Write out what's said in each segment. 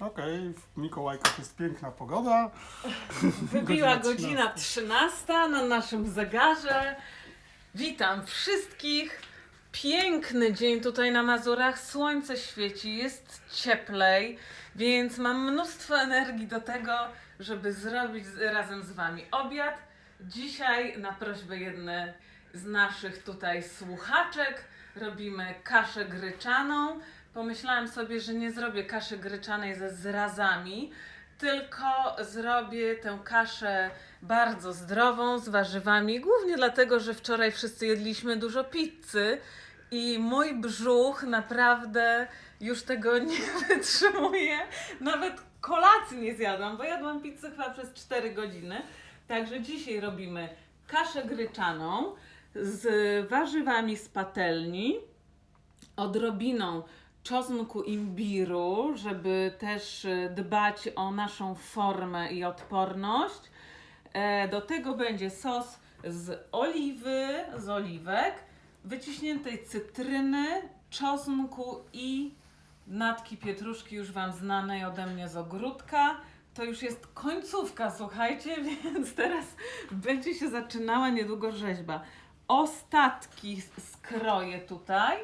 Okej, w Mikołajkach jest piękna pogoda. Wybiła Godzina godzina 13 na naszym zegarze. Witam wszystkich. Piękny dzień tutaj na Mazurach. Słońce świeci, jest cieplej, więc mam mnóstwo energii do tego, żeby zrobić z- razem z Wami obiad. Dzisiaj na prośbę jednej z naszych tutaj słuchaczek robimy kaszę gryczaną. Pomyślałam sobie, że nie zrobię kaszy gryczanej ze zrazami, tylko zrobię tę kaszę bardzo zdrową, z warzywami, głównie dlatego, że wczoraj wszyscy jedliśmy dużo pizzy i mój brzuch naprawdę już tego nie wytrzymuje. Nawet kolacji nie zjadłam, bo jadłam pizzę chyba przez 4 godziny. Także dzisiaj robimy kaszę gryczaną z warzywami z patelni, odrobiną czosnku imbiru, żeby też e, dbać o naszą formę i odporność. E, Do tego będzie sos z oliwy, z oliwek, wyciśniętej cytryny, czosnku i natki pietruszki już Wam znanej ode mnie z ogródka. To już jest końcówka, słuchajcie, więc teraz będzie się zaczynała niedługo rzeźba. Ostatki skroję tutaj.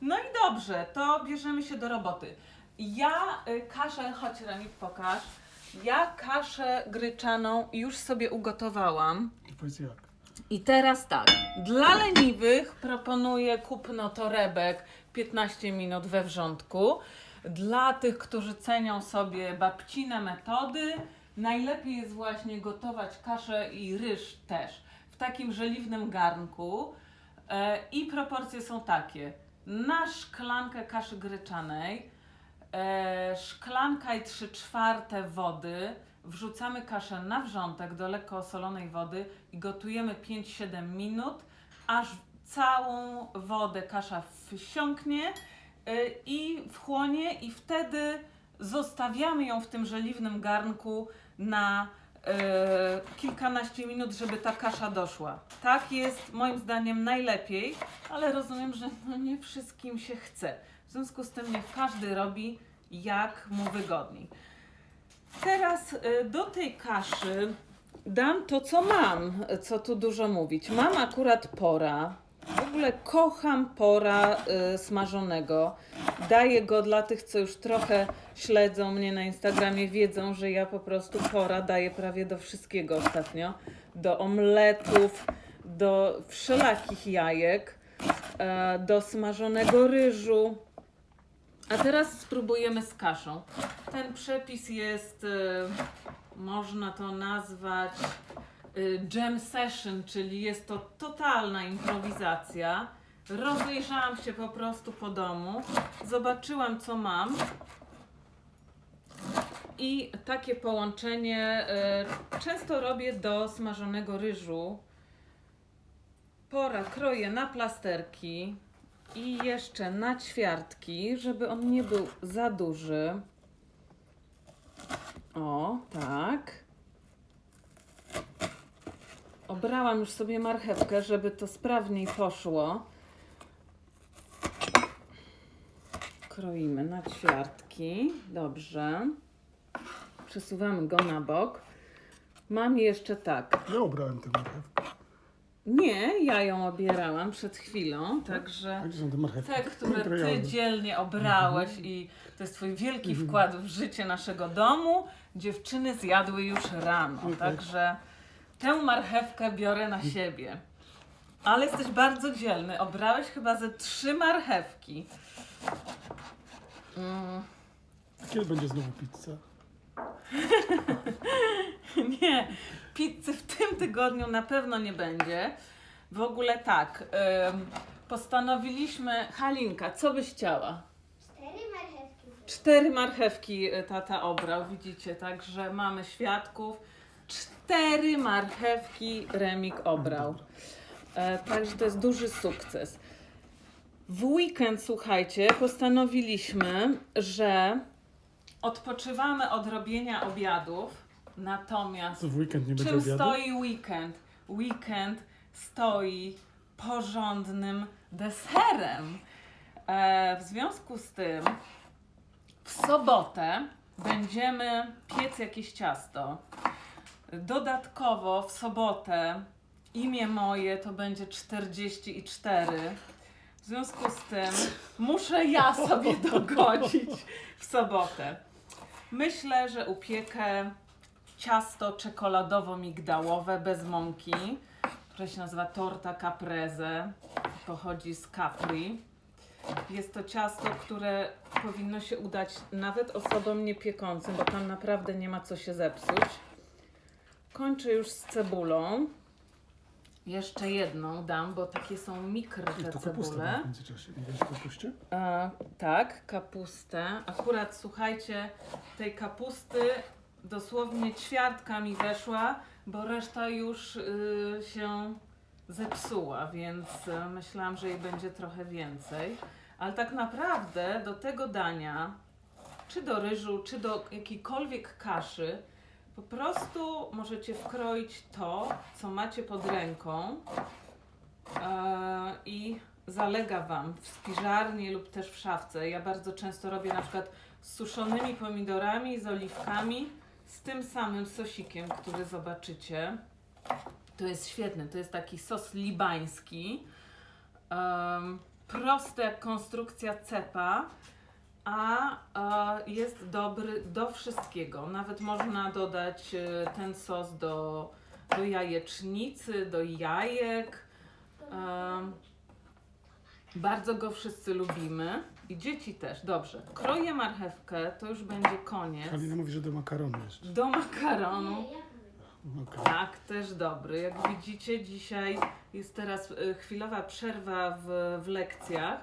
No i dobrze, to bierzemy się do roboty. Ja y, kaszę, chodź Remik, pokaż. Ja kaszę gryczaną już sobie ugotowałam. I powiedz jak. I teraz tak, dla leniwych proponuję kupno torebek 15 minut we wrzątku. Dla tych, którzy cenią sobie babcine metody, najlepiej jest właśnie gotować kaszę i ryż też w takim żeliwnym garnku. E, I proporcje są takie. Na szklankę kaszy gryczanej e, szklanka i 3 czwarte wody. Wrzucamy kaszę na wrzątek do lekko osolonej wody i gotujemy 5-7 minut, aż całą wodę kasza wsiąknie y, i wchłonie i wtedy zostawiamy ją w tym żeliwnym garnku na kilkanaście minut, żeby ta kasza doszła. Tak jest moim zdaniem najlepiej, ale rozumiem, że no nie wszystkim się chce. W związku z tym niech każdy robi jak mu wygodniej. Teraz y, do tej kaszy dam to, co mam, co tu dużo mówić. Mam akurat pora. W ogóle kocham pora y, smażonego. Daję go dla tych, co już trochę śledzą mnie na Instagramie, wiedzą, że ja po prostu pora daję prawie do wszystkiego ostatnio. Do omletów, do wszelakich jajek, e, do smażonego ryżu. A teraz spróbujemy z kaszą. Ten przepis jest, y, można to nazwać y, jam session, czyli jest to totalna improwizacja. Rozejrzałam się po prostu po domu, zobaczyłam co mam i takie połączenie y, często robię do smażonego ryżu. Pora kroję na plasterki i jeszcze na ćwiartki, żeby on nie był za duży. O, tak. Obrałam już sobie marchewkę, żeby to sprawniej poszło. Kroimy na ćwiartki. Dobrze. Przesuwamy go na bok. Mam jeszcze tak. Ja obrałem tę marchewkę. Nie, ja ją obierałam przed chwilą, także gdzie są te marchewki? te, które ty dzielnie obrałeś i to jest twój wielki wkład w życie naszego domu, dziewczyny zjadły już rano, Okej. także tę marchewkę biorę na siebie. Ale jesteś bardzo dzielny, obrałeś chyba ze trzy marchewki. Mm, Kiedy będzie znowu pizza? nie, pizzy w tym tygodniu na pewno nie będzie. W ogóle tak, ym, postanowiliśmy, Halinka, co byś chciała? Cztery marchewki. Cztery marchewki y, tata obrał, widzicie, także mamy świadków. Cztery marchewki Remik obrał. E, także to jest duży sukces. W weekend, słuchajcie, postanowiliśmy, że odpoczywamy od robienia obiadów, natomiast w weekend nie będzie czym obiadu? stoi weekend? Weekend stoi porządnym deserem. E, w związku z tym w sobotę będziemy piec jakieś ciasto. Dodatkowo w sobotę imię moje to będzie 44. W związku z tym muszę ja sobie dogodzić w sobotę. Myślę, że upiekę ciasto czekoladowo-migdałowe bez mąki, które się nazywa torta caprese. Pochodzi z Capri. Jest to ciasto, które powinno się udać nawet osobom niepiekącym, bo tam naprawdę nie ma co się zepsuć. Kończę już z cebulą. Jeszcze jedną dam, bo takie są mikro I te to kapusta cebule. w międzyczasie. Kapuście? E, tak, kapustę. Akurat słuchajcie, tej kapusty dosłownie ćwiartka mi weszła, bo reszta już y, się zepsuła, więc y, myślałam, że jej będzie trochę więcej. Ale tak naprawdę do tego dania, czy do ryżu, czy do jakiejkolwiek kaszy, po prostu możecie wkroić to, co macie pod ręką e, i zalega Wam w spiżarni lub też w szafce. Ja bardzo często robię na przykład z suszonymi pomidorami, z oliwkami, z tym samym sosikiem, który zobaczycie. To jest świetne, to jest taki sos libański. Um, prosty jak konstrukcja cepa, a e, jest dobry do wszystkiego. Nawet można dodać e, ten sos do, do jajecznicy, do jajek. Em, bardzo go wszyscy lubimy i dzieci też. Dobrze. Kroję marchewkę, to już będzie koniec. Halina mówi, że do makaronu jeszcze. Do makaronu. Okej. Tak, też dobry. Jak widzicie, dzisiaj jest teraz y, chwilowa przerwa w, w lekcjach.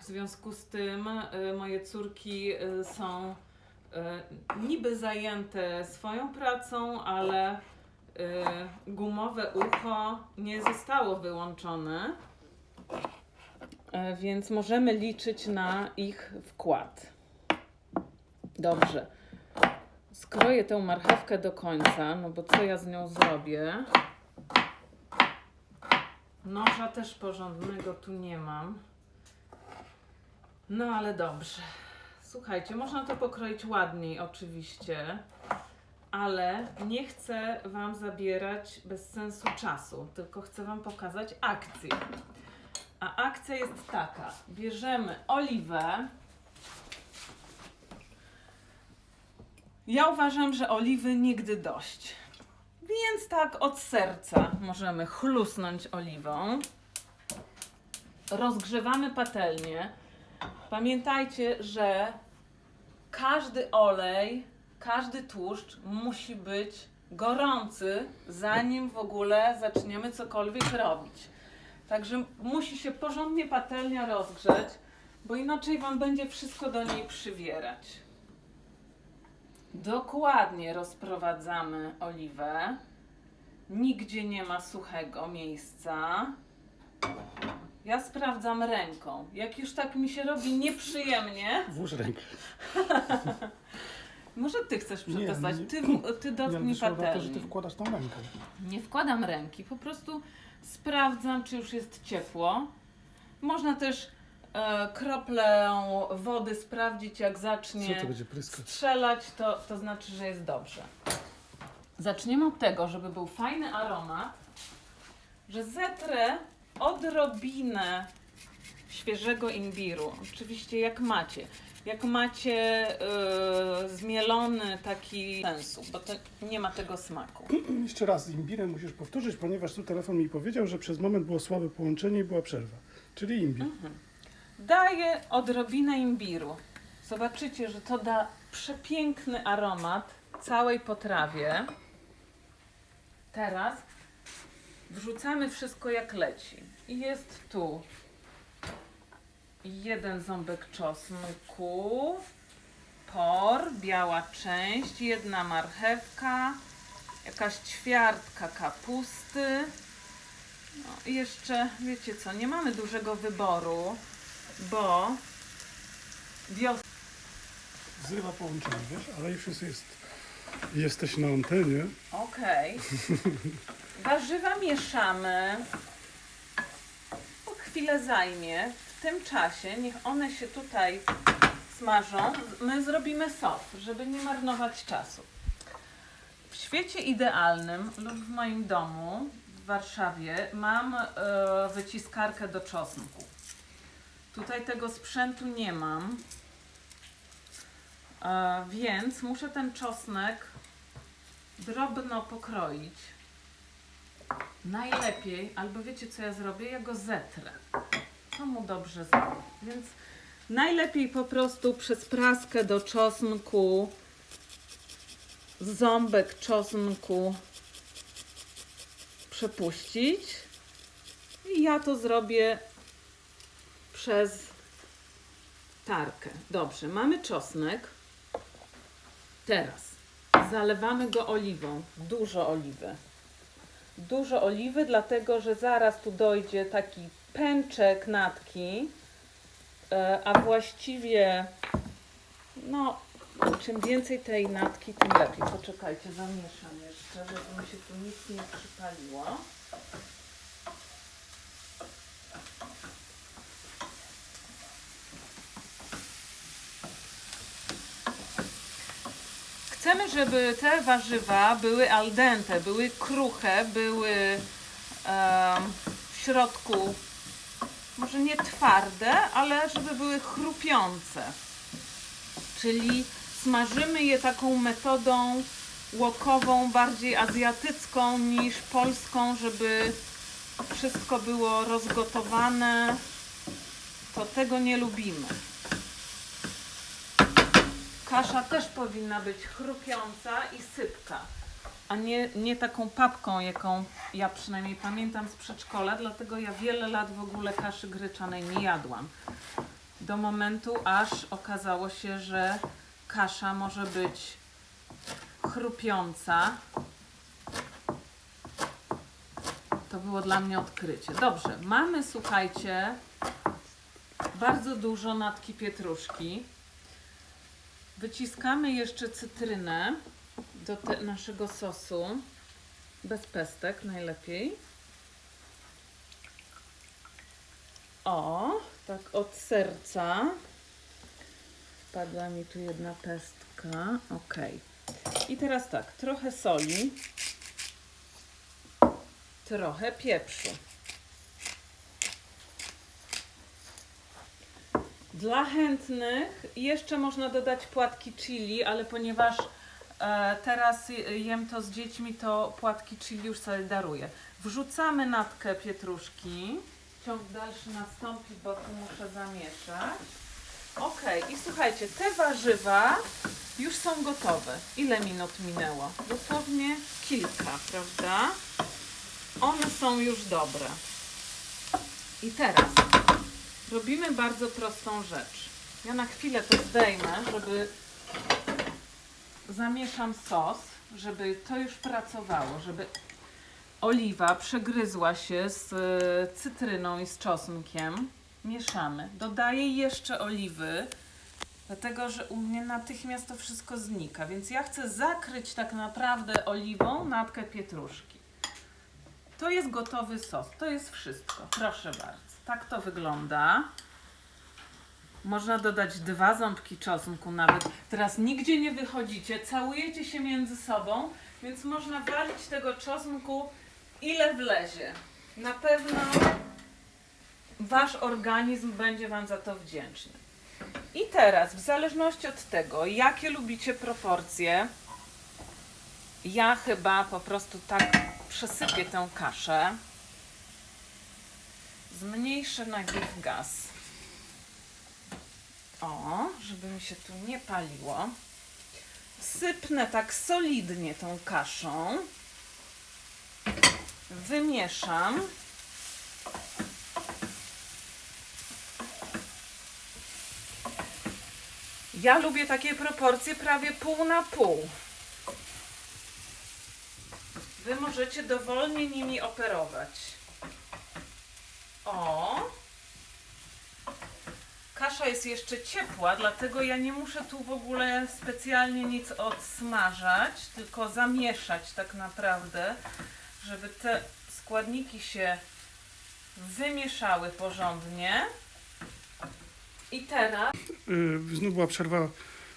W związku z tym y, moje córki y, są y, niby zajęte swoją pracą, ale gumowe ucho nie zostało wyłączone. Więc możemy liczyć na ich wkład. Dobrze. Skroję tę marchewkę do końca, no bo co ja z nią zrobię? Noża też porządnego tu nie mam. No ale dobrze. Słuchajcie, można to pokroić ładniej oczywiście, ale nie chcę Wam zabierać bez sensu czasu, tylko chcę Wam pokazać akcję. A akcja jest taka. Bierzemy oliwę, Ja uważam, że oliwy nigdy dość. Więc tak od serca możemy chlusnąć oliwą. Rozgrzewamy patelnię. Pamiętajcie, że każdy olej, każdy tłuszcz musi być gorący, zanim w ogóle zaczniemy cokolwiek robić. Także musi się porządnie patelnia rozgrzeć, bo inaczej Wam będzie wszystko do niej przywierać. Dokładnie rozprowadzamy oliwę. Nigdzie nie ma suchego miejsca. Ja sprawdzam ręką. Jak już tak mi się robi nieprzyjemnie, Włóż rękę. może ty chcesz Nie, przetestować. nie. Ty, w- ty Nie, dotknij na to, że patelni. ty wkładasz tą rękę. Nie wkładam ręki, po prostu sprawdzam, czy już jest ciepło. Można też e, kroplę wody sprawdzić, jak Co zacznie to będzie pryskać? strzelać, to, to znaczy, że jest dobrze. Zaczniemy od tego, żeby był fajny aromat, że zetrę odrobinę świeżego imbiru. Oczywiście jak macie. Jak macie yy, zmielony taki sensu, bo to nie ma tego smaku. Jeszcze raz z imbirem musisz powtórzyć, ponieważ tu telefon mi powiedział, że przez moment było słabe połączenie i była przerwa. Czyli imbir. Daję odrobinę imbiru. Zobaczycie, że to da przepiękny aromat całej potrawie. Teraz wrzucamy wszystko jak leci. I jest tu jeden ząbek czosnku, por, biała część, jedna marchewka, jakaś ćwiartka kapusty. No i jeszcze, wiecie co, nie mamy dużego wyboru, bo wiosna Zrywa połączenie, wiesz? Ale już jest, jest. Jesteś na antenie. Okej. Warzywa mieszamy. To chwilę zajmie. W tym czasie niech one się tutaj smażą, my zrobimy sos, żeby nie marnować czasu. W świecie idealnym lub w moim domu w Warszawie mam e, wyciskarkę do czosnku. Tutaj tego sprzętu nie mam, e, więc muszę ten czosnek drobno pokroić. Najlepiej, albo wiecie co ja zrobię? Ja go zetrę. To mu dobrze zrobię. Więc najlepiej po prostu przez praskę do czosnku, ząbek czosnku przepuścić. I ja to zrobię przez tarkę. Dobrze, mamy czosnek. Teraz zalewamy go oliwą. Dużo oliwy. Dużo oliwy, dlatego że zaraz tu dojdzie taki pęczek natki, e, a właściwie no, czym więcej tej natki, tym lepiej. Poczekajcie, zamieszam jeszcze, żeby mi się tu nic nie przypaliło. Chcemy, żeby te warzywa były al dente, były kruche, były w środku może nie twarde, ale żeby były chrupiące. Czyli smażymy je taką metodą łokową, bardziej azjatycką niż polską, żeby wszystko było rozgotowane. To tego nie lubimy. Kasza też powinna być chrupiąca i sypka, a nie, nie taką papką, jaką ja przynajmniej pamiętam z przedszkola, dlatego ja wiele lat w ogóle kaszy gryczanej nie jadłam. Do momentu, aż okazało się, że kasza może być chrupiąca. To było dla mnie odkrycie. Dobrze, mamy, słuchajcie, bardzo dużo natki pietruszki. Wyciskamy jeszcze cytrynę do naszego sosu. Bez pestek najlepiej. O, tak od serca. Wpadła mi tu jedna pestka. Ok. I teraz tak, trochę soli. Trochę pieprzu. Dla chętnych jeszcze można dodać płatki chili, ale ponieważ e, teraz je- jem to z dziećmi, to płatki chili już sobie daruję. Wrzucamy natkę pietruszki. Ciąg dalszy nastąpi, bo tu muszę zamieszać. Ok, i słuchajcie, te warzywa już są gotowe. Ile minut minęło? Dosłownie kilka, prawda? One są już dobre. I teraz Robimy bardzo prostą rzecz. Ja na chwilę to zdejmę, żeby zamieszam sos, żeby to już pracowało, żeby oliwa przegryzła się z e, cytryną i z czosnkiem. Mieszamy. Dodaję jeszcze oliwy, dlatego że u mnie natychmiast to wszystko znika, więc ja chcę zakryć tak naprawdę oliwą natkę pietruszki. To jest gotowy sos. To jest wszystko. Proszę bardzo. Tak to wygląda. Można dodać dwa ząbki czosnku nawet. Teraz nigdzie nie wychodzicie, całujecie się między sobą, więc można walić tego czosnku ile wlezie. Na pewno wasz organizm będzie wam za to wdzięczny. I teraz, w zależności od tego, jakie lubicie proporcje, ja chyba po prostu tak przesypię tę kaszę. Zmniejszę najpierw gaz. O, żeby mi się tu nie paliło. Sypnę tak solidnie tą kaszą. Wymieszam. Ja lubię takie proporcje prawie pół na pół. Wy możecie dowolnie nimi operować. O! Kasza jest jeszcze ciepła, dlatego ja nie muszę tu w ogóle specjalnie nic odsmażać, tylko zamieszać tak naprawdę, żeby te składniki się wymieszały porządnie. I teraz Yy, znów była przerwa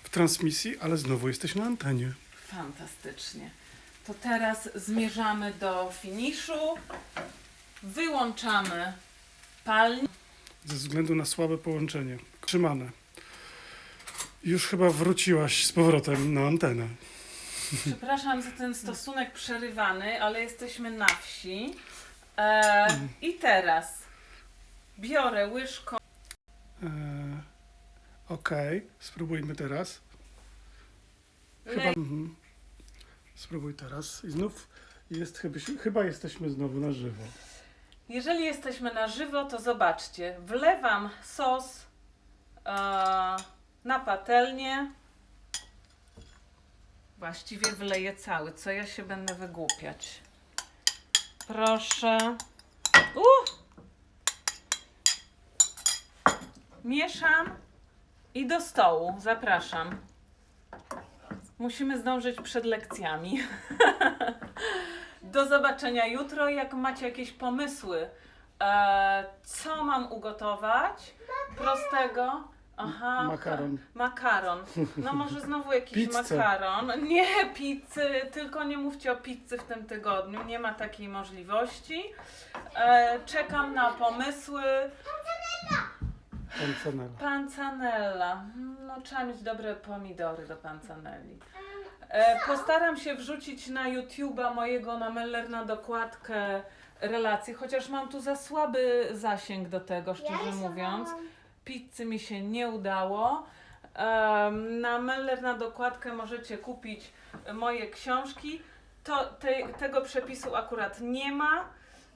w transmisji, ale znowu jesteś na antenie. fantastycznie. To teraz zmierzamy do finiszu. Wyłączamy palnik. Ze względu na słabe połączenie. Trzymane. Już chyba wróciłaś z powrotem na antenę. Przepraszam za ten stosunek przerywany, ale jesteśmy na wsi. E, I teraz biorę łyżką. Eee, Okej, spróbujmy teraz. Chyba. Mhm. Spróbuj teraz. I znów jest, chyba, chyba jesteśmy znowu na żywo. Jeżeli jesteśmy na żywo, to zobaczcie. Wlewam sos e, na patelnię. Właściwie wleję cały. Co ja się będę wygłupiać? Proszę. Uh! Mieszam i do stołu. Zapraszam. Musimy zdążyć przed lekcjami. Do zobaczenia jutro. Jak macie jakieś pomysły, e, co mam ugotować? Prostego. Aha. Makaron. Makaron. No może znowu jakiś Pizzę. makaron. Nie pizzy, tylko nie mówcie o pizzy w tym tygodniu. Nie ma takiej możliwości. E, czekam na pomysły. Pancanela. Pancanella. No trzeba mieć dobre pomidory do pancanelli. E, postaram się wrzucić na YouTube'a mojego na Meller na dokładkę relacji, chociaż mam tu za słaby zasięg do tego, szczerze mówiąc. Pizzy mi się nie udało. Em, Na Meller na dokładkę możecie kupić moje książki. To, te, tego przepisu akurat nie ma.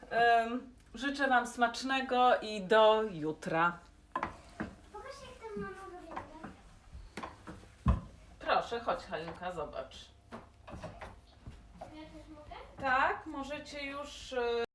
Em, Życzę Wam smacznego i do jutra. Pokaż jak to mama wygląda. Proszę, chodź Halinka, zobacz. Ja też mogę? Tak, możecie już. y,